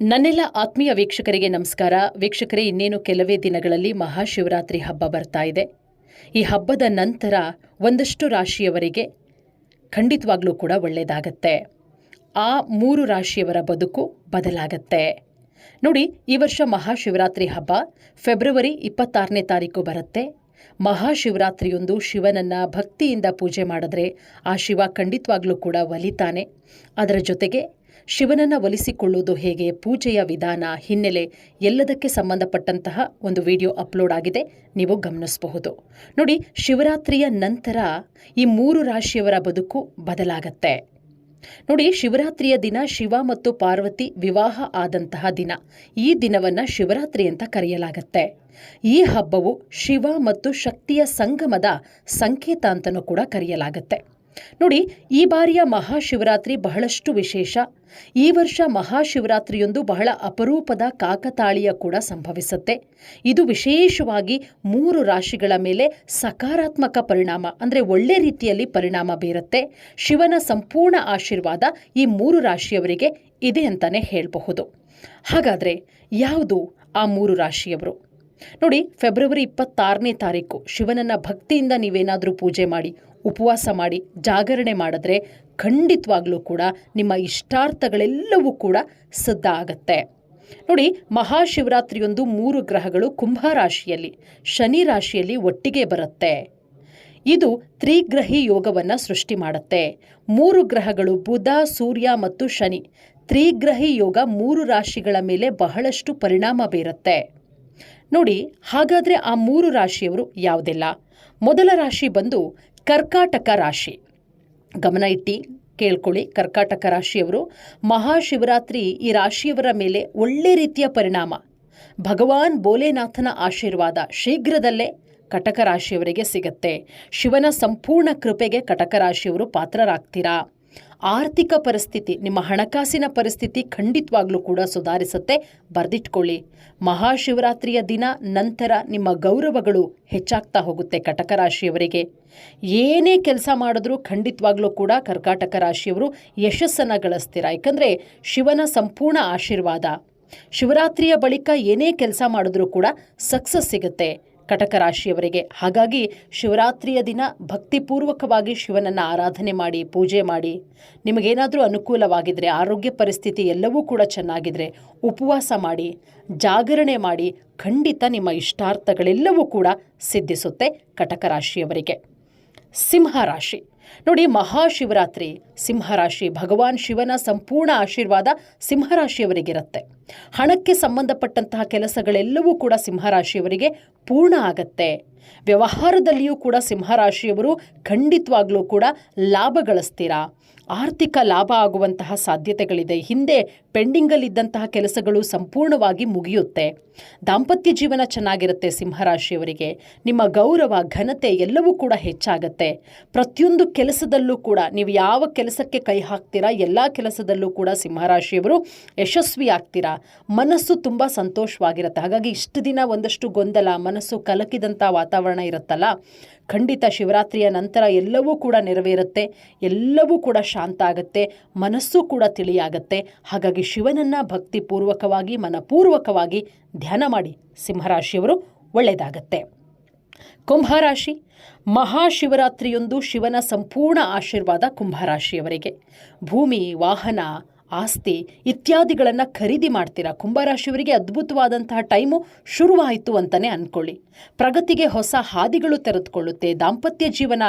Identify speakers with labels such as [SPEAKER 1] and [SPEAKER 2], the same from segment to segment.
[SPEAKER 1] ನನ್ನೆಲ್ಲ ಆತ್ಮೀಯ ವೀಕ್ಷಕರಿಗೆ ನಮಸ್ಕಾರ. ವೀಕ್ಷಕರೇ, ಇನ್ನೇನು ಕೆಲವೇ ದಿನಗಳಲ್ಲಿ ಮಹಾಶಿವರಾತ್ರಿ ಹಬ್ಬ ಬರ್ತಾ ಇದೆ. ಈ ಹಬ್ಬದ ನಂತರ ಒಂದಷ್ಟು ರಾಶಿಯವರಿಗೆ ಖಂಡಿತವಾಗ್ಲೂ ಕೂಡ ಒಳ್ಳೆಯದಾಗತ್ತೆ. ಆ ಮೂರು ರಾಶಿಯವರ ಬದುಕು ಬದಲಾಗತ್ತೆ. ನೋಡಿ, ಈ ವರ್ಷ ಮಹಾಶಿವರಾತ್ರಿ ಹಬ್ಬ ಫೆಬ್ರವರಿ ಇಪ್ಪತ್ತಾರನೇ ತಾರೀಕು ಬರುತ್ತೆ. ಮಹಾಶಿವರಾತ್ರಿಯೊಂದು ಶಿವನನ್ನ ಭಕ್ತಿಯಿಂದ ಪೂಜೆ ಮಾಡಿದ್ರೆ ಆ ಶಿವ ಖಂಡಿತವಾಗ್ಲೂ ಕೂಡ ಒಲಿತಾನೆ. ಅದರ ಜೊತೆಗೆ ಶಿವನನ್ನು ಒಲಿಸಿಕೊಳ್ಳುವುದು ಹೇಗೆ ಪೂಜೆಯ ವಿಧಾನ ಹಿನ್ನೆಲೆ ಎಲ್ಲದಕ್ಕೆ ಸಂಬಂಧಪಟ್ಟಂತಹ ಒಂದು ವಿಡಿಯೋ ಅಪ್ಲೋಡ್ ಆಗಿದೆ. ನೀವು ಗಮನಿಸಬಹುದು. ನೋಡಿ, ಶಿವರಾತ್ರಿಯ ನಂತರ ಈ ಮೂರು ರಾಶಿಯವರ ಬದುಕು ಬದಲಾಗತ್ತೆ. ನೋಡಿ, ಶಿವರಾತ್ರಿಯ ದಿನ ಶಿವ ಮತ್ತು ಪಾರ್ವತಿ ವಿವಾಹ ಆದಂತಹ ದಿನ. ಈ ದಿನವನ್ನ ಶಿವರಾತ್ರಿ ಅಂತ ಕರೆಯಲಾಗತ್ತೆ. ಈ ಹಬ್ಬವು ಶಿವ ಮತ್ತು ಶಕ್ತಿಯ ಸಂಗಮದ ಸಂಕೇತ ಅಂತಲೂ ಕೂಡ ಕರೆಯಲಾಗತ್ತೆ. ನೋಡಿ, ಈ ಬಾರಿಯ ಮಹಾಶಿವರಾತ್ರಿ ಬಹಳಷ್ಟು ವಿಶೇಷ. ಈ ವರ್ಷ ಮಹಾಶಿವರಾತ್ರಿಯೊಂದು ಬಹಳ ಅಪರೂಪದ ಕಾಕತಾಳೀಯ ಕೂಡ ಸಂಭವಿಸುತ್ತೆ. ಇದು ವಿಶೇಷವಾಗಿ ಮೂರು ರಾಶಿಗಳ ಮೇಲೆ ಸಕಾರಾತ್ಮಕ ಪರಿಣಾಮ, ಅಂದರೆ ಒಳ್ಳೆ ರೀತಿಯಲ್ಲಿ ಪರಿಣಾಮ ಬೀರುತ್ತೆ. ಶಿವನ ಸಂಪೂರ್ಣ ಆಶೀರ್ವಾದ ಈ ಮೂರು ರಾಶಿಯವರಿಗೆ ಇದೆ ಅಂತಲೇ ಹೇಳಬಹುದು. ಹಾಗಾದರೆ ಯಾವುದು ಆ ಮೂರು ರಾಶಿಯವರು? ನೋಡಿ, ಫೆಬ್ರವರಿ ಇಪ್ಪತ್ತಾರನೇ ತಾರೀಕು, ಶಿವನನ್ನ ಭಕ್ತಿಯಿಂದ ನೀವೇನಾದರೂ ಪೂಜೆ ಮಾಡಿ ಉಪವಾಸ ಮಾಡಿ ಜಾಗರಣೆ ಮಾಡಿದ್ರೆ ಖಂಡಿತವಾಗ್ಲೂ ಕೂಡ ನಿಮ್ಮ ಇಷ್ಟಾರ್ಥಗಳೆಲ್ಲವೂ ಕೂಡ ಸಿದ್ಧ ಆಗತ್ತೆ ನೋಡಿ, ಮಹಾಶಿವರಾತ್ರಿಯೊಂದು ಮೂರು ಗ್ರಹಗಳು ಕುಂಭ ರಾಶಿಯಲ್ಲಿ ಶನಿ ರಾಶಿಯಲ್ಲಿ ಒಟ್ಟಿಗೆ ಬರುತ್ತೆ. ಇದು ತ್ರಿಗ್ರಹಿ ಯೋಗವನ್ನು ಸೃಷ್ಟಿ ಮಾಡುತ್ತೆ. ಮೂರು ಗ್ರಹಗಳು ಬುಧ, ಸೂರ್ಯ ಮತ್ತು ಶನಿ. ತ್ರಿಗ್ರಹಿ ಯೋಗ ಮೂರು ರಾಶಿಗಳ ಮೇಲೆ ಬಹಳಷ್ಟು ಪರಿಣಾಮ ಬೀರುತ್ತೆ. ನೋಡಿ, ಹಾಗಾದರೆ ಆ ಮೂರು ರಾಶಿಯವರು ಯಾವುದೆಲ್ಲ? ಮೊದಲ ರಾಶಿ ಬಂದು ಕರ್ಕಾಟಕ ರಾಶಿ. ಗಮನ ಇಟ್ಟು ಕೇಳ್ಕೊಳ್ಳಿ. ಕರ್ಕಾಟಕ ರಾಶಿಯವರು ಮಹಾಶಿವರಾತ್ರಿ ಈ ರಾಶಿಯವರ ಮೇಲೆ ಒಳ್ಳೆ ರೀತಿಯ ಪರಿಣಾಮ. ಭಗವಾನ್ ಭೋಲೆನಾಥನ ಆಶೀರ್ವಾದ ಶೀಘ್ರದಲ್ಲೇ ಕಟಕ ರಾಶಿಯವರಿಗೆ ಸಿಗತ್ತೆ. ಶಿವನ ಸಂಪೂರ್ಣ ಕೃಪೆಗೆ ಕಟಕ ರಾಶಿಯವರು ಪಾತ್ರರಾಗ್ತೀರಾ? ಆರ್ಥಿಕ ಪರಿಸ್ಥಿತಿ, ನಿಮ್ಮ ಹಣಕಾಸಿನ ಪರಿಸ್ಥಿತಿ ಖಂಡಿತವಾಗ್ಲೂ ಕೂಡ ಸುಧಾರಿಸುತ್ತೆ. ಬರೆದಿಟ್ಕೊಳ್ಳಿ. ಮಹಾಶಿವರಾತ್ರಿಯ ದಿನ ನಂತರ ನಿಮ್ಮ ಗೌರವಗಳು ಹೆಚ್ಚಾಗ್ತಾ ಹೋಗುತ್ತೆ ಕಟಕ ರಾಶಿಯವರಿಗೆ. ಏನೇ ಕೆಲಸ ಮಾಡಿದ್ರೂ ಖಂಡಿತವಾಗ್ಲೂ ಕೂಡ ಕರ್ಕಾಟಕ ರಾಶಿಯವರು ಯಶಸ್ಸನ್ನು ಗಳಿಸ್ತೀರ? ಯಾಕಂದರೆ ಶಿವನ ಸಂಪೂರ್ಣ ಆಶೀರ್ವಾದ. ಶಿವರಾತ್ರಿಯ ಬಳಿಕ ಏನೇ ಕೆಲಸ ಮಾಡಿದ್ರೂ ಕೂಡ ಸಕ್ಸಸ್ ಸಿಗುತ್ತೆ. ಕಟಕ ರಾಶಿಯವರಿಗೆ ಹಾಗಾಗಿ ಶಿವರಾತ್ರಿಯ ದಿನ ಭಕ್ತಿಪೂರ್ವಕವಾಗಿ ಶಿವನನ್ನು ಆರಾಧನೆ ಮಾಡಿ, ಪೂಜೆ ಮಾಡಿ. ನಿಮಗೇನಾದರೂ ಅನುಕೂಲವಾಗಿದ್ದರೆ ಆರೋಗ್ಯ ಪರಿಸ್ಥಿತಿ ಎಲ್ಲವೂ ಕೂಡ ಚೆನ್ನಾಗಿದ್ದರೆ ಉಪವಾಸ ಮಾಡಿ, ಜಾಗರಣೆ ಮಾಡಿ, ಖಂಡಿತ ನಿಮ್ಮ ಇಷ್ಟಾರ್ಥಗಳೆಲ್ಲವೂ ಕೂಡ ಸಿದ್ಧಿಸುತ್ತೆ ಕಟಕ ರಾಶಿಯವರಿಗೆ ಸಿಂಹರಾಶಿ ನೋಡಿ ಮಹಾಶಿವರಾತ್ರಿ. ಸಿಂಹರಾಶಿ, ಭಗವಾನ್ ಶಿವನ ಸಂಪೂರ್ಣ ಆಶೀರ್ವಾದ ಸಿಂಹರಾಶಿಯವರಿಗಿರುತ್ತೆ ಹಣಕ್ಕೆ ಸಂಬಂಧಪಟ್ಟಂತಹ ಕೆಲಸಗಳೆಲ್ಲವೂ ಕೂಡ ಸಿಂಹರಾಶಿಯವರಿಗೆ ಪೂರ್ಣ ಆಗತ್ತೆ. ವ್ಯವಹಾರದಲ್ಲಿಯೂ ಕೂಡ ಸಿಂಹರಾಶಿಯವರು ಖಂಡಿತವಾಗ್ಲೂ ಕೂಡ ಲಾಭ ಗಳಿಸ್ತೀರಾ ಆರ್ಥಿಕ ಲಾಭ ಆಗುವಂತಹ ಸಾಧ್ಯತೆಗಳಿದೆ. ಹಿಂದೆ ಪೆಂಡಿಂಗಲ್ಲಿದ್ದಂತಹ ಕೆಲಸಗಳು ಸಂಪೂರ್ಣವಾಗಿ ಮುಗಿಯುತ್ತೆ. ದಾಂಪತ್ಯ ಜೀವನ ಚೆನ್ನಾಗಿರುತ್ತೆ ಸಿಂಹರಾಶಿಯವರಿಗೆ. ನಿಮ್ಮ ಗೌರವ, ಘನತೆ ಎಲ್ಲವೂ ಕೂಡ ಹೆಚ್ಚಾಗತ್ತೆ. ಪ್ರತಿಯೊಂದು ಕೆಲಸದಲ್ಲೂ ಕೂಡ ನೀವು ಯಾವ ಕೆಲಸಕ್ಕೆ ಕೈ ಹಾಕ್ತೀರಾ, ಎಲ್ಲ ಕೆಲಸದಲ್ಲೂ ಕೂಡ ಸಿಂಹರಾಶಿಯವರು ಯಶಸ್ವಿ ಆಗ್ತೀರಾ? ಮನಸ್ಸು ತುಂಬ ಸಂತೋಷವಾಗಿರುತ್ತೆ. ಹಾಗಾಗಿ ಇಷ್ಟು ದಿನ ಒಂದಷ್ಟು ಗೊಂದಲ, ಮನಸ್ಸು ಕಲಕಿದಂಥ ವಾತಾವರಣ ಇರುತ್ತಲ್ಲ? ಖಂಡಿತ ಶಿವರಾತ್ರಿಯ ನಂತರ ಎಲ್ಲವೂ ಕೂಡ ನೆರವೇರುತ್ತೆ, ಎಲ್ಲವೂ ಕೂಡ ಶಾಂತ ಆಗುತ್ತೆ, ಮನಸ್ಸು ಕೂಡ ತಿಳಿಯಾಗತ್ತೆ. ಹಾಗಾಗಿ ಶಿವನನ್ನು ಭಕ್ತಿಪೂರ್ವಕವಾಗಿ, ಮನಪೂರ್ವಕವಾಗಿ ಧ್ಯಾನ ಮಾಡಿ ಸಿಂಹರಾಶಿಯವರು ಒಳ್ಳೆಯದಾಗತ್ತೆ. ಕುಂಭರಾಶಿ, ಮಹಾಶಿವರಾತ್ರಿಯೊಂದು ಶಿವನ ಸಂಪೂರ್ಣ ಆಶೀರ್ವಾದ ಕುಂಭರಾಶಿಯವರಿಗೆ. ಭೂಮಿ, ವಾಹನ ಆಸ್ತಿ ಇತ್ಯಾದಿಗಳನ್ನು ಖರೀದಿ ಮಾಡ್ತೀರಾ? ಕುಂಭರಾಶಿಯವರಿಗೆ ಅದ್ಭುತವಾದಂತಹ ಟೈಮು ಶುರುವಾಯಿತು ಅಂತಲೇ ಅಂದ್ಕೊಳ್ಳಿ ಪ್ರಗತಿಗೆ ಹೊಸ ಹಾದಿಗಳು ತೆರೆದುಕೊಳ್ಳುತ್ತೆ. ದಾಂಪತ್ಯ ಜೀವನ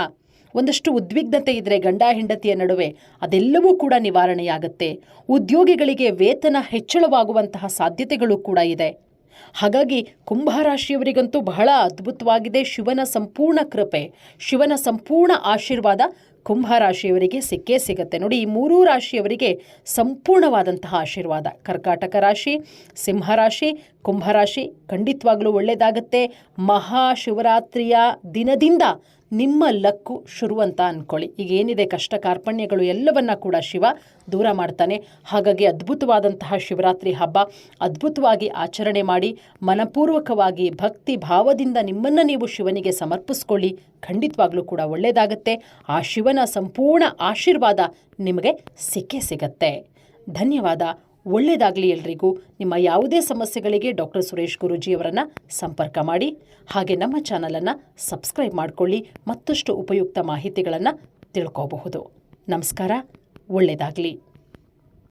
[SPEAKER 1] ಒಂದಷ್ಟು ಉದ್ವಿಗ್ನತೆ ಇದ್ದರೆ ಗಂಡ ಹೆಂಡತಿಯ ನಡುವೆ ಅದೆಲ್ಲವೂ ಕೂಡ ನಿವಾರಣೆಯಾಗುತ್ತೆ. ಉದ್ಯೋಗಿಗಳಿಗೆ ವೇತನ ಹೆಚ್ಚಳವಾಗುವಂತಹ ಸಾಧ್ಯತೆಗಳು ಕೂಡ ಇದೆ. ಹಾಗಾಗಿ ಕುಂಭರಾಶಿಯವರಿಗಂತೂ ಬಹಳ ಅದ್ಭುತವಾಗಿದೆ ಶಿವನ ಸಂಪೂರ್ಣ ಕೃಪೆ, ಶಿವನ ಸಂಪೂರ್ಣ ಆಶೀರ್ವಾದ ಕುಂಭರಾಶಿಯವರಿಗೆ ಸಿಕ್ಕೇ ಸಿಗುತ್ತೆ. ನೋಡಿ, ಈ ಮೂರೂ ರಾಶಿಯವರಿಗೆ ಸಂಪೂರ್ಣವಾದಂತಹ ಆಶೀರ್ವಾದ. ಕರ್ಕಾಟಕ ರಾಶಿ ಸಿಂಹರಾಶಿ ಕುಂಭರಾಶಿ ಖಂಡಿತವಾಗ್ಲೂ ಒಳ್ಳೆಯದಾಗತ್ತೆ ಮಹಾಶಿವರಾತ್ರಿಯ ದಿನದಿಂದ ನಿಮ್ಮ ಲಕ್ಕು ಶುರು ಅಂತ ಅಂದ್ಕೊಳ್ಳಿ ಈಗ ಏನಿದೆ ಕಷ್ಟ ಕಾರ್ಪಣ್ಯಗಳು ಎಲ್ಲವನ್ನ ಕೂಡ ಶಿವ ದೂರ ಮಾಡ್ತಾನೆ. ಹಾಗಾಗಿ ಅದ್ಭುತವಾದಂತಹ ಶಿವರಾತ್ರಿ ಹಬ್ಬ ಅದ್ಭುತವಾಗಿ ಆಚರಣೆ ಮಾಡಿ ಮನಪೂರ್ವಕವಾಗಿ ಭಕ್ತಿ ಭಾವದಿಂದ ನಿಮ್ಮನ್ನು ನೀವು ಶಿವನಿಗೆ ಸಮರ್ಪಿಸ್ಕೊಳ್ಳಿ. ಖಂಡಿತವಾಗ್ಲೂ ಕೂಡ ಒಳ್ಳೆಯದಾಗತ್ತೆ ಆ ಶಿವನ ಸಂಪೂರ್ಣ ಆಶೀರ್ವಾದ ನಿಮಗೆ ಸಿಕ್ಕೇ ಸಿಗತ್ತೆ. ಧನ್ಯವಾದ. ಒಳ್ಳೆಯದಾಗಲಿ ಎಲ್ರಿಗೂ. ನಿಮ್ಮ ಯಾವುದೇ ಸಮಸ್ಯೆಗಳಿಗೆ ಡಾಕ್ಟರ್ ಸುರೇಶ್ ಗುರೂಜಿಯವರನ್ನು ಸಂಪರ್ಕ ಮಾಡಿ. ಹಾಗೆ ನಮ್ಮ ಚಾನಲನ್ನು ಸಬ್ಸ್ಕ್ರೈಬ್ ಮಾಡಿಕೊಳ್ಳಿ. ಮತ್ತಷ್ಟು ಉಪಯುಕ್ತ ಮಾಹಿತಿಗಳನ್ನು ತಿಳ್ಕೋಬಹುದು. ನಮಸ್ಕಾರ. ಒಳ್ಳೆಯದಾಗಲಿ